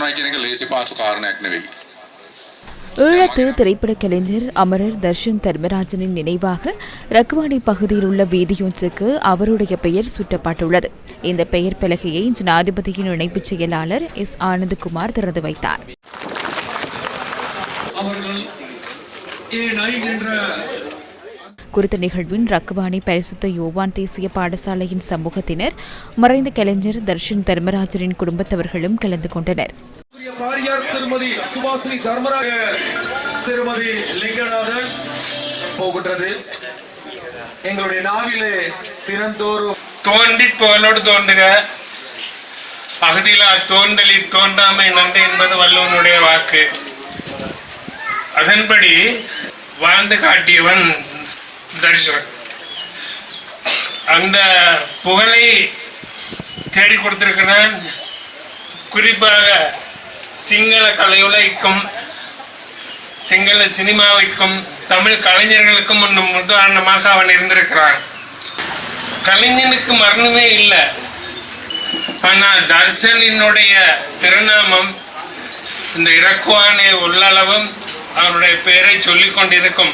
කරනවා කියන එක ලේසි පාසු කාරණයක් නෙවෙයි. ஈழத்து திரைப்பட கலைஞர் அமரர் தர்ஷன் தர்மராஜனின் நினைவாக ரக்குவாடி பகுதியில் உள்ள வீதியொன்றுக்கு அவருடைய பெயர் சூட்டப்பட்டுள்ளது இந்த பெயர் பலகையை ஜனாதிபதியின் இணைப்புச் செயலாளர் எஸ் ஆனந்தகுமார் திறந்து வைத்தார் அவர்கள் ஏன் என்ற குறித்த நிகழ்வின் ரக்குவாணி பரிசுத்த யோவான் தேசிய பாடசாலையின் சமூகத்தினர் மறைந்த கலைஞர் தர்ஷன் தர்மராஜனின் குடும்பத்தவர்களும் கலந்து கொண்டனர். திருமதி சுபாசினி தர்மராஜ திருமதி லிங்கநாதன் போகின்றது. எங்களுடைய நாவிலே தினந்தோறும் தோண்டி புகழோடு தோண்டுக. அகதிலா தோண்டலி தோன்றாமை நன்று என்பது வள்ளுவனுடைய வாக்கு. அதன்படி வாழ்ந்து காட்டியவன் தரிசனம். அந்த புகழை தேடி கொடுத்திருக்கிறான் குறிப்பாக சிங்கள கலையுலகிற்கும் சிங்கள சினிமாவிற்கும் தமிழ் கலைஞர்களுக்கும் ஒன்றும் உதாரணமாக அவன் இருந்திருக்கிறான். கலைஞனுக்கு மரணமே இல்லை. ஆனால் தர்சனினுடைய திருநாமம் இந்த இறக்குவானே உள்ளளவும் அவனுடைய பெயரை சொல்லிக் கொண்டிருக்கும்.